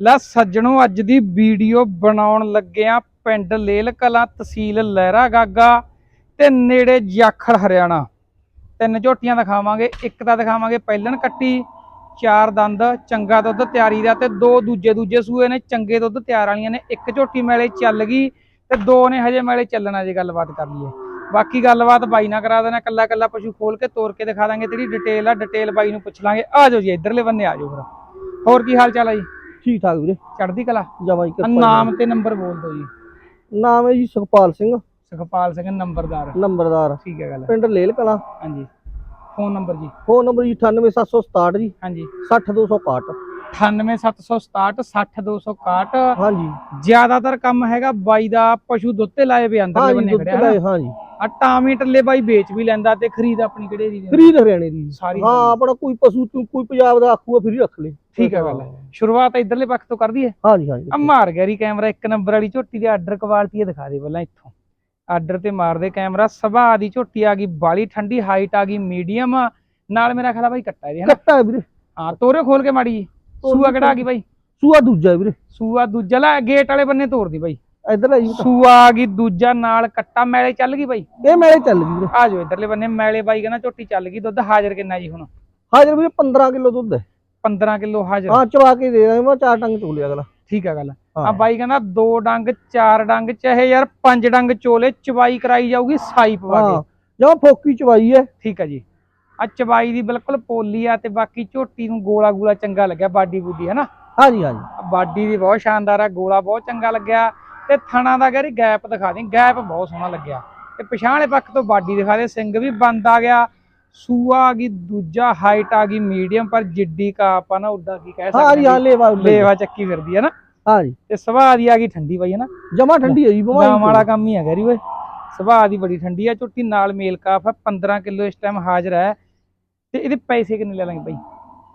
ਲੈ ਸੱਜਣੋ, ਅੱਜ ਦੀ ਵੀਡੀਓ ਬਣਾਉਣ ਲੱਗਿਆ ਪਿੰਡ ਲੇਲ ਕਲਾਂ ਤਹਿਸੀਲ ਲਹਿਰਾ ਗਾਗਾ ਤੇ ਨੇੜੇ ਜਾਖੜ ਹਰਿਆਣਾ। ਤਿੰਨ ਝੋਟੀਆਂ ਦਿਖਾਵਾਂਗੇ, ਇੱਕ ਤਾਂ ਦਿਖਾਵਾਂਗੇ ਪਹਿਲਣ ਕੱਟੀ, ਚਾਰ ਦੰਦ, ਚੰਗਾ ਦੁੱਧ ਤਿਆਰੀ ਦਾ ਤੇ ਦੋ ਦੂਜੇ ਦੂਜੇ ਸੂਏ ਨੇ, ਚੰਗੇ ਦੁੱਧ ਤਿਆਰ ਵਾਲੀਆਂ ਨੇ। ਇੱਕ ਝੋਟੀ ਮੇਲੇ ਚੱਲ ਗਈ ਤੇ ਦੋ ਨੇ ਹਜੇ ਮੇਲੇ ਚੱਲਣਾ, ਜੇ ਗੱਲਬਾਤ ਕਰ ਲਈਏ। ਬਾਕੀ ਗੱਲਬਾਤ ਬਾਈ ਨਾਲ ਕਰਾ ਦੇਣਾ ਕੱਲਾ ਕੱਲਾ ਪਸ਼ੂ ਖੋਲ ਕੇ ਤੋਰ ਕੇ ਦਿਖਾ ਦਾਂਗੇ ਤੇਰੀ ਡਿਟੇਲ ਆ ਡਿਟੇਲ ਬਾਈ ਨੂੰ ਪੁੱਛ ਲਾਂਗੇ। ਆ ਜਾਓ ਜੀ, ਇਧਰਲੇ ਬੰਨੇ ਆ ਜਾਓ ਫਿਰ। ਹੋਰ ਕੀ ਹਾਲ ਚਾਲ ਆ ਜੀ? ਠੀਕ ਠਾਕ ਵੀਰੇ। ਚੜ੍ਹਦੀ ਕਲਾ? ਜਮਾਈ ਕਿਰਪਾ ਨਾਮ ਤੇ ਨੰਬਰ ਬੋਲ ਦਿਓ ਜੀ। ਜੀ। ਨਾਮ ਹੈ ਜੀ ਸੁਖਪਾਲ ਸਿੰਘ। ਸੁਖਪਾਲ ਸਿੰਘ ਨੰਬਰਦਾਰ। ਨੰਬਰਦਾਰ। ਠੀਕ ਹੈ ਗੱਲ ਪਿੰਡ ਲੇਲ ਕਲਾਂ। ਹਾਂਜੀ। ਫੋਨ ਨੰਬਰ ਜੀ। ਫੋਨ ਨੰਬਰ ਜੀ 98767 ਜੀ। ਹਾਂਜੀ। 60261 98767 60261 ਹਾਂਜੀ ਜ਼ਿਆਦਾਤਰ ਕੰਮ ਹੈਗਾ ਬਾਈ ਦਾ ਪਸ਼ੂ ਦੁੱਤੇ ਲਾਏ ਵੇ ਅੰਦਰਲੇ ਬੰਨੇ ਖੜਿਆ ਹਾਂਜੀ ਆ ਟਾਮੀ ਟੱਲੇ ਬਾਈ ਵੇਚ ਵੀ ਲੈਂਦਾ ਤੇ ਖਰੀਦ ਆਪਣੀ ਕਿਹੜੇ ਦੀ ਖਰੀਦ ਹਰਿਆਣੇ ਦੀ ਸਾਰੀ ਹਾਂ ਆਪਣਾ ਕੋਈ ਪਸ਼ੂ ਤੂੰ ਕੋਈ ਪੰਜਾਬ ਦਾ ਆਖੂਗਾ ਫਿਰ ਰੱਖ ਲੈ ਠੀਕ ਹੈ ਗੱਲ ਸ਼ੁਰੂਆਤ ਇਧਰਲੇ ਪੱਖ ਤੋਂ ਕਰ ਦਈਏ ਹਾਂਜੀ ਹਾਂਜੀ ਆ ਮਾਰ ਗਿਆ ਰੀ ਕੈਮਰਾ ਇੱਕ ਨੰਬਰ ਵਾਲੀ ਝੋਟੀ ਦੀ ਆਰਡਰ ਕੁਆਲਿਟੀ ਦਿਖਾ ਦੇ ਪਹਿਲਾਂ ਇੱਥੋਂ ਆਰਡਰ ਤੇ ਮਾਰਦੇ ਕੈਮਰਾ ਸਭਾ ਦੀ ਝੋਟੀ ਆ ਗਈ ਬਾਲੀ ਠੰਡੀ ਹਾਈਟ ਆ ਗਈ ਮੀਡੀਅਮ ਨਾਲ ਮੇਰਾ ਖਿਆਲ ਆ ਬਾਈ ਕੱਟਾ ਜੀ ਹਨਾ ਕੱਟਾ ਵੀਰੇ ਹਾਂ ਤੋਰੇ ਖੋਲ ਕੇ ਮਾੜੀ ਜੀ ਸੂਆ ਕਿਹੜਾ ਆ ਗਈ ਬਾਈ? ਸੂਆ ਦੂਜਾ ਵੀਰੇ। ਸੂਆ ਦੂਜਾ ਲੈ ਗੇਟ ਵਾਲੇ ਬੰਨੇ ਤੋਰਦੀ ਬਾਈ। ਇੱਧਰ ਲੈ ਜੀ ਬੇਟਾ। ਸੂਆ ਆ ਗਈ ਦੂਜਾ ਨਾਲ ਕੱਟਾ ਮੈਲੇ ਚੱਲ ਗਈ ਬਾਈ? ਇਹ ਮੇਲੇ ਚੱਲ ਗਈ ਵੀਰੇ। ਆ ਜਾਓ ਇਧਰਲੇ ਬੰਨੇ ਮੈਲੇ ਬਾਈ ਕਹਿੰਦਾ ਝੋਟੀ ਚੱਲ ਗਈ ਦੁੱਧ ਹਾਜ਼ਰ ਕਿੰਨਾ ਜੀ ਹੁਣ? ਹਾਜ਼ਰ ਵੀਰੇ 15 ਕਿਲੋ ਦੁੱਧ ਹੈ। 15 ਕਿਲੋ ਹਾਜ਼ਰ। ਹਾਂ ਚਵਾ ਕੇ ਦੇ ਦਾਂਗੇ ਮੈਂ ਚਾਰ ਟੰਗ ਚੋਲੇ ਅਗਲਾ। ਠੀਕ ਆ ਗੱਲ। ਆ ਬਾਈ ਕਹਿੰਦਾ ਦੋ ਡੰਗ ਚਾਰ ਡੰਗ ਚਾਹੇ ਯਾਰ ਪੰਜ ਡੰਗ ਚੋਲੇ ਚਵਾਈ ਕਰਾਈ ਜਾਊਗੀ ਸਾਈ ਪਵਾ ਕੇ। ਜਮਾ ਫੋਕੀ ਚਵਾਈ ਹੈ। ਠੀਕ ਆ ਜੀ। ਆ ਚਵਾਈ ਦੀ ਬਿਲਕੁਲ ਪੋਲੀ ਆ ਤੇ ਬਾਕੀ ਝੋਟੀ ਨੂੰ ਗੋਲਾ ਗੋਲਾ ਚੰਗਾ ਲੱਗਿਆ ਬਾਡੀ ਬੂਡੀ ਹੈ ਨਾ? ਹਾਂਜੀ ਹਾਂਜੀ। ਬਾਡੀ ਦੀ ਬਹੁਤ ਸ਼ਾਨਦਾਰ ਆ ਗੋਲਾ ਬਹੁਤ ਚੰਗਾ ਲੱਗਿਆ ਤੇ ਥਣਾ ਦਾ ਗੈਰੀ ਗੈਪ ਦਿਖਾ ਦੇ ਗੈਪ ਬਹੁਤ ਸੋਹਣਾ ਲੱਗਿਆ। ਤੇ ਪਛਾਣੇ ਪੱਖ ਤੋਂ ਬਾਡੀ ਦਿਖਾ ਦੇ ਸਿੰਘ ਵੀ ਬੰਦ ਆ ਗਿਆ ਸੂਆ ਆ ਗਈ ਦੂਜਾ ਹਾਈਟ ਆ ਗਈ ਮੀਡੀਅਮ ਪਰ ਜਿੱਡੀ ਕਾ ਆਪਾਂ ਨਾ ਉੱਡਾ ਕੀ ਕਹਿ ਸਕਦੇ ਹਾਂ ਲੇਵਾ ਲੇਵਾ ਚੱਕੀ ਫਿਰਦੀ ਹੈ ਨਾ। ਹਾਂਜੀ। ਤੇ ਸੁਭਾਅ ਦੀ ਆ ਗਈ ਠੰਡੀ ਬਾਈ ਹੈ ਨਾ? ਜਮਾ ਠੰਡੀ ਹੈ ਜੀ ਨਾਮ ਵਾਲਾ ਕੰਮ ਹੀ ਹੈਗਾ ਰੀ ਓਏ। ਸੁਭਾਅ ਦੀ ਬੜੀ ਠੰਡੀ ਆ ਝੁੱਟੀ ਨਾਲ ਮੇਲ ਕਾਫ ਆ 15 ਕਿਲੋ ਇਸ ਟਾਈਮ ਹਾਜ਼ਰ ਹੈ ਤੇ ਇਹਦੇ ਪੈਸੇ ਕਿੰਨੇ ਲੈ ਲਾਂਗੇ ਬਾਈ?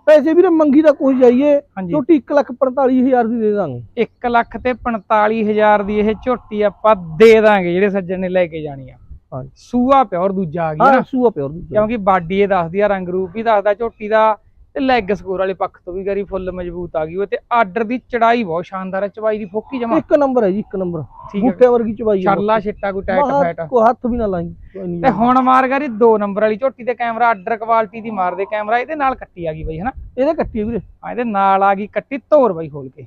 ਪੈਸੇ ਵੀਰੇ ਮੰਗੀ ਦਾ ਕੋਈ ਜਾਈਏ। ਝੋਟੀ 1 ਲੱਖ 45000 ਦੀ ਦੇ ਦਾਂਗੇ। 1 ਲੱਖ ਤੇ 45000 ਦੀ ਇਹ ਝੋਟੀ ਆਪਾਂ ਦੇ ਦਾਂਗੇ ਜਿਹੜੇ ਸੱਜਣ ਨੇ ਲੈ ਕੇ ਜਾਣੀ ਆ। ਹਾਂਜੀ। ਸੂਆ ਪਿਓਰ ਦੂਜਾ ਆ ਗਿਆ ਨਾ। ਸੂਆ ਪਿਓਰ ਦੀ ਕਿਉਂਕਿ ਬਾਡੀ ਇਹ ਦੱਸਦੀ ਆ ਰੰਗ ਰੂਪ ਵੀ ਦੱਸਦਾ ਝੋਟੀ ਦਾ। ਤੇ ਲੈਗ ਸਕੋਰ ਵਾਲੇ ਪੱਖ ਤੋਂ ਵੀ ਗਰੀ ਫੁੱਲ ਮਜ਼ਬੂਤ ਆ ਗਈ ਉਹ ਤੇ ਆਰਡਰ ਦੀ ਚੜਾਈ ਬਹੁਤ ਸ਼ਾਨਦਾਰ ਹੈ ਚਵਾਈ ਦੀ ਫੋਕੀ ਜਮਾ। ਇੱਕ ਨੰਬਰ ਹੈ ਜੀ ਇੱਕ ਨੰਬਰ। ਬੂਟੇ ਵਰਗੀ ਚਵਾਈ ਹੈ ਛਰਲਾ ਛਿੱਟਾ ਕੋਈ ਟਾਈਟ ਫੈਟ ਕੋਈ ਹੱਥ ਵੀ ਨਾ ਲਾਈ ਤੇ ਹੁਣ ਮਾਰ ਗਰੀ ਦੋ ਨੰਬਰ ਵਾਲੀ ਝੋਟੀ ਤੇ ਕੈਮਰਾ ਆਰਡਰ ਕੁਆਲਿਟੀ ਦੀ ਮਾਰਦੇ ਕੈਮਰਾ ਇਹਦੇ ਨਾਲ ਕੱਟੀ ਆ ਗਈ ਬਈ ਹਨਾ? ਇਹਦੇ ਕੱਟੀ ਵੀਰੇ। ਆ ਇਹਦੇ ਨਾਲ ਆ ਗਈ ਕੱਟੀ ਧੋਰ ਬਈ ਖੋਲ ਕੇ।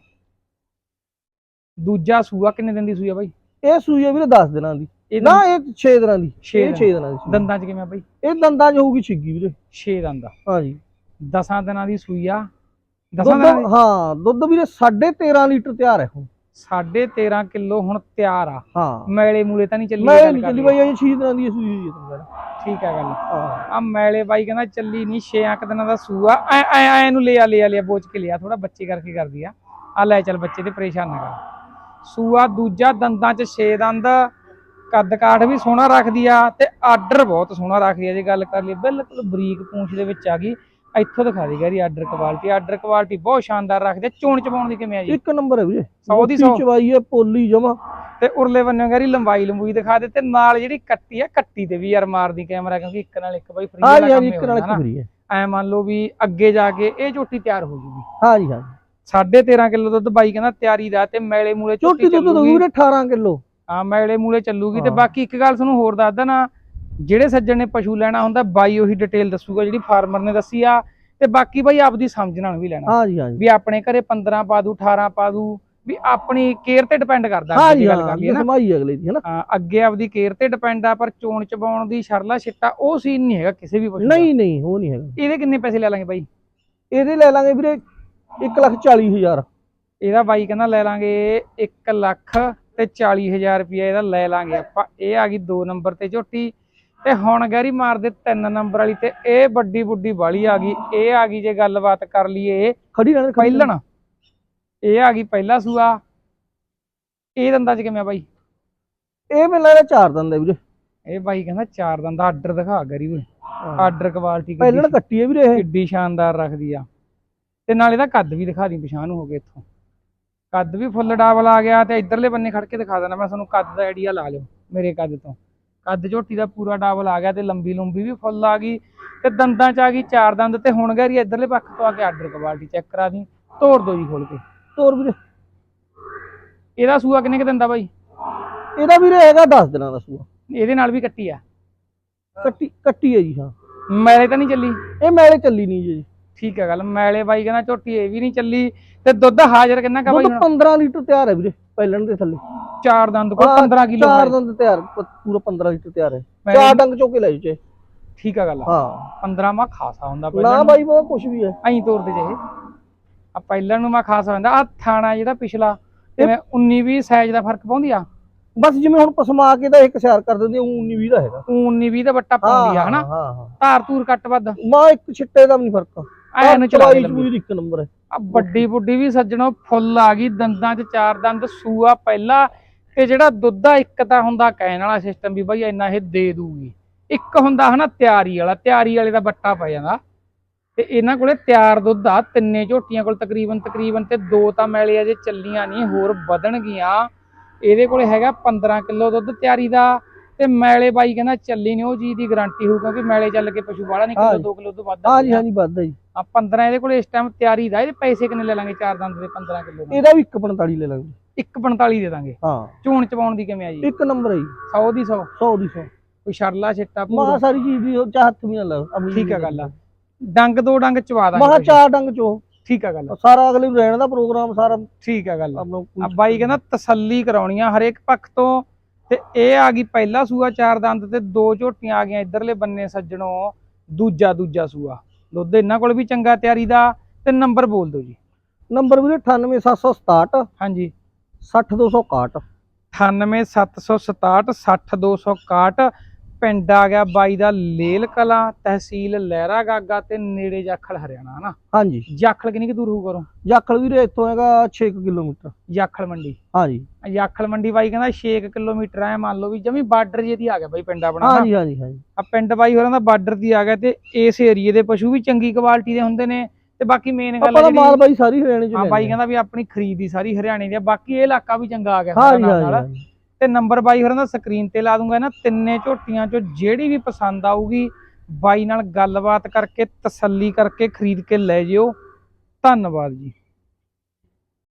ਦੂਜਾ ਸੂਆ ਕਿੰਨੇ ਦਿਨ ਦੀ ਸੂਈ ਆ ਬਾਈ? ਇਹ ਸੂਈ ਵੀਰੇ 10 ਦਿਨਾਂ ਦੀ। ਨਾ ਇਹ 6 ਦਿਨਾਂ ਦੀ। ਛੇ ਇਹ 6 ਦਿਨਾਂ। ਦੀ। ਦੰਦਾਂ ਚ ਕਿਵੇਂ ਆ ਬਾਈ? ਇਹ ਦੰਦਾਂ 'ਚ ਹੋਊਗੀ ਛਿੱਗੀ ਵੀਰੇ। 6 ਦੰਦ। ਹਾਂਜੀ। ਦਸਾਂ ਦਿਨਾਂ ਦੀ ਸੂਈ ਆ। ਦਸਾਂ ਦੁੱਧ ਦਿਨਾਂ ਦੀ ਹਾਂ ਦੁੱਧ ਵੀਰੇ 13.5 ਲੀਟਰ ਤਿਆਰ ਹੈ ਹੁਣ। ਸਾਢੇ 13 ਕਿਲੋ ਹੁਣ ਤਿਆਰ ਆ। ਹਾਂ। ਮੈਲੇ ਮੂਲੇ ਤਾਂ ਨਹੀਂ ਚੱਲੀ ਮੈਂ ਗੱਲ ਨਹੀਂ ਚੱਲੀ। ਬਾਈ ਇਹ 6 ਦਿਨਾਂ ਦੀ ਇਹ ਸੂਈ ਹੋਈ ਹੈ ਠੀਕ ਆ ਗੱਲ। ਆ ਮੈਲੇ ਬਾਈ ਕਹਿੰਦਾ ਚੱਲੀ ਨਹੀਂ 6 ਅੰਕ ਦਿਨਾਂ ਦਾ ਸੂਆ। ਐ ਐ ਐ ਨੂੰ ਲਿਆ ਲਿਆ ਲਿਆ ਬੋਚ ਕੇ ਲਿਆ। ਥੋੜਾ ਬੱਚੇ ਕਰਕੇ ਕਰਦੀ ਆ। ਆ ਲੈ ਚੱਲ ਬੱਚੇ ਤੇ ਪਰੇਸ਼ਾਨ ਨਾ ਕਰ। ਸੂਆ ਦੂਜਾ ਦੰਦਾਂ ਚ 6 ਦੰਦ। ਕੱਦ ਕਾਠ ਵੀ ਸੋਹਣਾ ਰੱਖਦੀ ਆ ਤੇ ਆਰਡਰ ਬਹੁਤ ਸੋਹਣਾ ਰੱਖਦੀ ਆ ਜੇ ਗੱਲ ਕਰ ਲਈ ਬਿਲਕੁਲ ਬਰੀਕ ਪੂੰਛ ਦੇ ਵਿੱਚ ਆ ਗਈ। ਇੱਥੋਂ ਦਿਖਾ ਦੀ ਗਰੀ ਆਰਡਰ ਕੁਆਲਿਟੀ ਆਰਡਰ ਕੁਆਲਿਟੀ ਬਹੁਤ ਸ਼ਾਨਦਾਰ ਰੱਖਦੇ। ਚੋਣ ਚਪਾਉਣ ਦੀ ਕਿਵੇਂ ਆ ਜੀ ਇੱਕ ਨੰਬਰ ਹੈ ਵੀਰੇ ਸੌ ਦੀ ਮੋਟੀ ਸੌ। ਚਵਾਈ ਹੈ ਪੋਲੀ ਜਮਾ ਤੇ ਉਰਲੇ ਬੰਨੇ ਗਰੀ ਲੰਬਾਈ ਲੰਬੂਈ ਦਿਖਾ ਦੇ ਤੇ ਨਾਲ ਜਿਹੜੀ ਕੱਟੀ ਆ ਕੱਟੀ ਤੇ ਵੀ ਯਾਰ ਮਾਰਦੀ ਕੈਮਰਾ ਕਿਉਂਕਿ ਇੱਕ ਨਾਲ ਇੱਕ ਬਾਈ ਫਰੀ ਹਾਂ ਹਾਂ ਇੱਕ ਨਾਲ ਇੱਕ ਫਰੀ ਹੈ ਐ ਮੰਨ ਲਓ ਵੀ ਅੱਗੇ ਜਾ ਕੇ ਇਹ ਝੋਟੀ ਤਿਆਰ ਹੋ ਜੂਗੀ ਹਾਂ ਜੀ ਹਾਂ ਜੀ। ਸਾਢੇ 13 ਕਿਲੋ ਦੁੱਧ ਬਾਈ ਕਹਿੰਦਾ ਤਿਆਰੀ ਦਾ ਤੇ ਮੈਲੇ ਮੂਲੇ ਝੋਟੀ ਦੁੱਧ ਦਊ ਚੱਲੂਗੀ ਵੀਰੇ 18 ਕਿਲੋ ਹਾਂ ਮੈਲੇ ਮੂਲੇ ਚੱਲੂਗੀ ਤੇ। ਬਾਕੀ ਇੱਕ ਗੱਲ ਤੁਹਾਨੂੰ ਹੋਰ ਦੱਸਦਾ ਨਾ ਜਿਹੜੇ ਸੱਜਣ ਨੇ ਪਸ਼ੂ ਲੈਣਾ ਹੁੰਦਾ ਬਾਈ ਉਹੀ ਡਿਟੇਲ ਦੱਸੂਗਾ ਜਿਹੜੀ ਫਾਰਮਰ ਨੇ ਦੱਸੀ ਆ। ਤੇ ਬਾਕੀ ਬਾਈ ਆਪਦੀ ਸਮਝ ਨਾਲ ਵੀ ਲੈਣਾ। ਹਾਂ ਜੀ ਹਾਂ ਜੀ ਵੀ ਆਪਣੇ ਘਰੇ 15 ਪਾ ਦੂ 18 ਪਾ ਦੂ ਵੀ ਆਪਣੀ ਕੇਅਰ ਤੇ ਡਿਪੈਂਡ ਕਰਦਾ ਹਾਂ ਅੱਗੇ ਜੀ ਦੀ ਗੱਲ ਕਰ ਲਈਏ ਨਾ। ਸਮਾਈ ਅਗਲੇ ਦੀ ਹੈ ਨਾ। ਹਾਂ, ਅੱਗੇ ਆਪਦੀ ਕੇਅਰ ਤੇ ਡਿਪੈਂਡ ਆ ਪਰ ਚੋਣ ਚਬਾਉਣ ਦੀ ਸ਼ਰਲਾ ਛਿੱਟਾ ਉਹ ਸੀਨ ਨਹੀਂ ਹੈਗਾ ਕਿਸੇ ਵੀ ਪਸ਼ੂ ਦਾ। ਨਹੀਂ ਨਹੀਂ ਉਹ ਨਹੀਂ ਹੈਗਾ। ਇਹਦੇ ਕਿੰਨੇ ਪੈਸੇ ਲੈ ਲਾਂਗੇ ਬਾਈ? ਇਹਦੇ ਲੈ ਲਾਂਗੇ ਵੀਰੇ 1 ਲੱਖ 40 ਹਜ਼ਾਰ। ਇਹਦਾ ਬਾਈ ਕਹਿੰਦਾ ਲੈ ਲਾਂਗੇ 1 ਲੱਖ ਤੇ 40000 ਰੁਪਇਆ ਇਹਦਾ ਲੈ ਲਾਂਗੇ ਆਪਾਂ। ਇਹ ਆ ਗਈ 2 ਨੰਬਰ ਤੇ ਝੋਟੀ। ਤੇ ਹੁਣ ਗੈਰੀ ਮਾਰਦੇ 3 ਨੰਬਰ ਵਾਲੀ ਤੇ ਇਹ ਵੱਡੀ ਬੁੱਢੀ ਵਾਲੀ ਆ ਗਈ ਇਹ ਆ ਗਈ ਜੇ ਗੱਲਬਾਤ ਕਰ ਲਈਏ। ਖੜੀ ਰਹਿਣ। ਪਹਿਲਣ ਇਹ ਆ ਗਈ ਪਹਿਲਾ ਸੂਆ। ਇਹ ਦੰਦਾਂ ਚ ਕਿਵੇਂ ਆ ਬਾਈ? ਇਹ ਮੈਨੂੰ ਲੱਗਦਾ ਚਾਰ ਦੰਦ ਹੈ ਵੀਰੇ। ਇਹ ਬਾਈ ਕਹਿੰਦਾ ਚਾਰ ਦੰਦਾ ਆਰਡਰ ਦਿਖਾ ਗਰੀ ਓਏ। ਆਰਡਰ ਕੁਆਲਿਟੀ ਪਹਿਲਣ ਕੱਟੀ ਹੈ ਵੀਰੇ ਇਹ। ਕਿੱਡੀ ਸ਼ਾਨਦਾਰ ਰੱਖਦੀ ਆ। ਤੇ ਨਾਲ ਇਹਦਾ ਕੱਦ ਵੀ ਦਿਖਾ ਦੀ ਪਛਾਣ ਹੋ ਗਏ ਇੱਥੋਂ। ਕੱਦ ਵੀ ਫੁੱਲ ਡਾਬਲ ਆ ਗਿਆ ਤੇ ਇਧਰਲੇ ਬੰਨੇ ਖੜ ਕੇ ਦਿਖਾ ਦੇਣਾ ਮੈਂ ਤੁਹਾਨੂੰ ਕੱਦ ਦਾ ਆਈਡੀਆ ਲਾ ਲਿਓ ਮੇਰੇ ਕੱਦ ਤੋਂ। ਕੱਦ ਝੋਟੀ ਦਾ ਪੂਰਾ ਡਾਬਲ ਆ ਗਿਆ ਤੇ ਲੰਬੀ ਲੰਬੀ ਵੀ ਫੁੱਲ ਆ ਗਈ ਤੇ ਦੰਦਾਂ ਚ ਆ ਗਈ ਚਾਰ ਦੰਦ ਤੇ ਹੁਣ ਗੈਰੀ ਇਧਰਲੇ ਪੱਖ ਤੋਂ ਆ ਕੇ ਆਰਡਰ ਕੁਆਲਿਟੀ ਚੈੱਕ ਕਰਾ ਦੀ ਤੋੜ ਦੋ ਜੀ ਖੋਲ ਕੇ। ਤੋਰ ਵੀਰੇ। ਇਹਦਾ ਸੂਆ ਕਿੰਨੇ ਕੁ ਦਿੰਦਾ ਬਾਈ? ਇਹਦਾ ਵੀਰੇ ਹੈਗਾ 10 ਦਿਨਾਂ ਦਾ ਸੂਆ। ਇਹਦੇ ਨਾਲ ਵੀ ਕੱਟੀ ਆ? ਕੱਟੀ ਕੱਟੀ ਹੈ ਜੀ ਹਾਂ। ਮੈਲੇ ਤਾਂ ਨਹੀਂ ਚੱਲੀ? ਇਹ ਮੈਲੇ ਚੱਲੀ ਨਹੀਂ ਜੀ। ਠੀਕ ਹੈ ਗੱਲ ਮੈਲੇ ਬਾਈ ਕਹਿੰਦਾ ਝੋਟੀ ਇਹ ਵੀ ਨਹੀਂ ਚੱਲੀ ਤੇ ਦੁੱਧ ਹਾਜ਼ਰ ਕਿੰਨਾ ਕਾ ਬਾਈ ਦੁੱਧ ਹੁਣ? 15 ਲੀਟਰ ਤਿਆਰ ਹੈ ਵੀਰੇ ਪਹਿਲਣ ਦੇ ਥੱਲੇ। ਚਾਰ ਦੰਦ ਕੋਲ ਹਾਂ, 15 ਕਿਲੋ ਚਾਰ ਤੇ ਤਿਆਰ ਪ- ਪੂਰਾ 15 ਲੀਟਰ ਤਿਆਰ ਹੈ। ਮੈਂ- ਚਾਰ ਡੰਗ ਚੋਕੇ ਲੈ ਜੂ। ਠੀਕ ਆ ਗੱਲ ਹਾਂ। 15 ਮਾ ਖਾਸਾ ਹੁੰਦਾ ਨਾ ਪਹਿਲਾਂ। ਬਾਈ ਬਾ ਕੁਛ ਵੀ ਹੈ। ਐਂ ਤੋਰ ਦੇ ਜੇ ਆ ਪਹਿਲਾਂ ਨੂੰ ਮਾ ਖਾਸਾ ਹੁੰਦਾ। ਆ ਥਾਣਾ ਜਿਹੜਾ ਪਿਛਲਾ ਜਿਵੇਂ 19 20 ਸਾਈਜ਼ ਦਾ ਫ਼ਰਕ ਪਾਉਂਦੀ ਆ? ਬਸ ਜਿਵੇਂ ਹੁਣ ਪਸਮਾ ਕੇ ਤਾਂ ਇੱਕ ਸਿਆਰ ਕਰ ਦਿੰਦੇ ਉਹ 19 20 ਦਾ ਹੈਗਾ। 19 20 ਦਾ ਬੱਟਾ ਪਾਉਂਦੀ ਆ ਹਨਾ? ਹਾਂ ਹਾਂ। ਧਾਰ ਧੂਰ ਕੱਟ ਵੱਧ। ਮਾ ਇੱਕ ਛਿੱਟੇ ਦਾ ਵੀ ਨਹੀਂ ਫ਼ਰਕ। ਐ ਨੂੰ ਚਲਾ ਚਲਾਈ ਦੇ ਚੂਈ ਦੀ ਇੱਕ ਨੰਬਰ ਹੈ। ਆ ਵੱਡੀ ਬੁੱਢੀ ਵੀ ਸੱਜਣੋ ਫੁੱਲ ਆ ਗਈ ਦੰਦਾਂ 'ਚ ਚਾਰ ਦੰਦ ਸੂਆ ਪਹਿਲਾ ਤੇ ਜਿਹੜਾ ਦੁੱਧ ਆ ਇੱਕ ਤਾਂ ਹੁੰਦਾ ਕਹਿਣ ਵਾਲਾ ਸਿਸਟਮ ਵੀ ਬਈ ਇੰਨਾ ਇਹ ਦੇ ਦੂਗੀ। ਇੱਕ ਹੁੰਦਾ ਹਨਾ ਤਿਆਰੀ ਵਾਲਾ ਤਿਆਰੀ ਵਾਲੇ ਦਾ ਬੱਟਾ ਪੈ ਜਾਂਦਾ। ਤੇ ਇਹਨਾਂ ਕੋਲੇ ਤਿਆਰ ਦੁੱਧ ਆ ਤਿੰਨੇ ਝੋਟੀਆਂ ਕੋਲ ਤਕਰੀਬਨ ਤਕਰੀਬਨ ਤੇ ਦੋ ਤਾਂ ਮੈਲੇ ਅਜੇ ਚੱਲੀਆਂ ਨਹੀਂ ਹੋਰ ਵਧਣਗੀਆਂ। ਇਹਦੇ ਕੋਲੇ ਹੈਗਾ 15 ਕਿਲੋ ਦੁੱਧ ਤਿਆਰੀ ਦਾ ਤੇ ਮੈਲੇ ਬਾਈ ਕਹਿੰਦਾ ਚੱਲੀ ਨਹੀਂ ਉਹ ਚੀਜ਼ ਦੀ ਗਾਰੰਟੀ ਹੋਊ ਕਿਉਂਕਿ ਮੈਲੇ ਚੱਲ ਕੇ ਪਸ਼ੂ ਵਾਲਾ ਨਹੀਂ ਕਿਲੋ ਹਾਂਜੀ। 2 ਕਿਲੋ ਤੋਂ ਵੱਧ ਹਾਂਜੀ ਹਾਂਜੀ ਵੱਧ ਹੈ ਜੀ। ਆ 15 ਇਹਦੇ ਕੋਲੇ ਇਸ ਟਾਈਮ ਤਿਆਰੀ ਦਾ ਇਹਦੇ ਪੈਸੇ ਕਿੰਨੇ ਲੈ ਲਾਂਗੇ ਚਾਰ ਦੰਦ ਦੇ 15 ਕਿਲੋ ਦੇ? ਇਹਦਾ ਵੀ 145 ਲੈ ਲਾਂਗੇ। 145 ਦੇ ਦਾਂਗੇ। ਹਾਂ। ਚੂਣ ਚਵਾਉਣ ਦੀ ਕਿਵੇਂ ਆ ਜੀ? ਇੱਕ ਨੰਬਰ ਹੈ ਜੀ। 100 ਦੀ 100 100 ਦੀ 100 ਕੋਈ ਸ਼ਰਲਾ ਛਿੱਟਾ ਮਾ ਸਾਰੀ ਚੀਜ਼ ਦੀ ਚਾਹ ਹੱਥ ਵੀ ਨਾ ਲਾ ਅਮਲੀ ਠੀਕ ਆ ਗੱਲ ਆ। ਡੰਗ ਦੋ ਡੰਗ ਚਵਾ ਮਹਾ ਦਾਂਗੇ ਚਾਰ ਡੰਗ ਚੋ। ਠੀਕ ਆ ਗੱਲ ਸਾਰਾ ਅਗਲੇ ਨੂੰ ਰਹਿਣ ਦਾ ਪ੍ਰੋਗਰਾਮ ਸਾਰਾ ਠੀਕ ਆ ਗੱਲ ਆ। ਬਾਈ ਕਹਿੰਦਾ ਤਸੱਲੀ ਕਰਾਉਣੀ ਆ ਹਰੇਕ ਪੱਖ ਤੋਂ। ਤੇ ਇਹ ਆ ਗਈ ਪਹਿਲਾ ਸੂਆ ਚਾਰ ਦੰਦ ਤੇ ਦੋ ਝੋਟੀਆਂ ਆ ਗਈਆਂ ਇਧਰਲੇ ਬੰਨੇ ਸੱਜਣੋ ਦੂਜਾ ਦੂਜਾ ਸੂਆ। ਦੁੱਧ ਇਹਨਾਂ ਕੋਲ ਵੀ ਚੰਗਾ ਤਿਆਰੀ ਦਾ ਤੇ ਨੰਬਰ ਬੋਲ ਦਿਓ ਜੀ। ਨੰਬਰ ਵੀਰੇ 98767 ਹਾਂਜੀ। 60261 98767 60261 ਪਿੰਡ ਆ ਗਿਆ ਬਾਈ ਦਾ ਲੇਲ ਕਲਾਂ ਤਹਿਸੀਲ ਲਹਿਰਾ ਗਾਗਾ ਤੇ ਨੇੜੇ ਜਾਖਲ ਹਰਿਆਣਾ ਹਨਾ? ਹਾਂਜੀ। ਜਾਖਲ ਕਿੰਨੀ ਕੁ ਦੂਰ ਹੋਊ ਕਰੋ ਜਾਖਲ ਵੀਰੇ ਇੱਥੋਂ ਹੈਗਾ 6 ਕਿਲੋਮੀਟਰ। ਜਾਖਲ ਮੰਡੀ? ਹਾਂਜੀ। ਜਾਖਲ ਮੰਡੀ ਬਾਈ ਕਹਿੰਦਾ 6 ਕਿਲੋਮੀਟਰ ਐ ਮੰਨ ਲਓ ਵੀ ਜਮੀ ਬਾਰਡਰ ਜੇ ਦੀ ਆ ਗਿਆ ਬਾਈ ਪਿੰਡ ਆਪਣਾ। ਹਾਂਜੀ ਹਾਂਜੀ ਹਾਂਜੀ। ਆ ਪਿੰਡ ਬਾਈ ਹੋਰਾਂ ਦਾ ਬਾਰਡਰ ਦੀ ਆ ਗਿਆ ਤੇ ਇਸ ਏਰੀਏ ਦੇ ਪਸ਼ੂ ਵੀ ਚੰਗੀ ਕੁਆਲਿਟੀ ਦੇ ਹੁੰਦੇ ਨੇ ਤੇ ਬਾਕੀ ਮੇਨ ਗੱਲ ਦਾ ਮਾਲ ਬਾਈ ਸਾਰੀ ਹਰਿਆਣੇ ਚ ਹਾਂ ਬਾਈ ਕਹਿੰਦਾ ਵੀ ਆਪਣੀ ਖਰੀਦੀ ਸਾਰੀ ਹਰਿਆਣੇ ਦੀ ਆ ਬਾਕੀ ਇਹ ਇਲਾਕਾ ਵੀ ਚੰਗਾ ਆ ਗਿਆ ਨਾਲ। ਤੇ ਨੰਬਰ ਬਾਈ ਹੋਰਾਂ ਦਾ ਸਕਰੀਨ ਤੇ ਲਾ ਦੂੰਗਾ ਨਾ ਤਿੰਨੇ ਝੋਟੀਆਂ ਚੋਂ ਜਿਹੜੀ ਵੀ ਪਸੰਦ ਆਊਗੀ, ਬਾਈ ਨਾਲ ਗੱਲਬਾਤ ਕਰਕੇ, ਤਸੱਲੀ ਕਰਕੇ ਖਰੀਦ ਕੇ ਲੈ ਜਿਓ। ਧੰਨਵਾਦ ਜੀ।